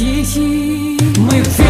тихий. Мы все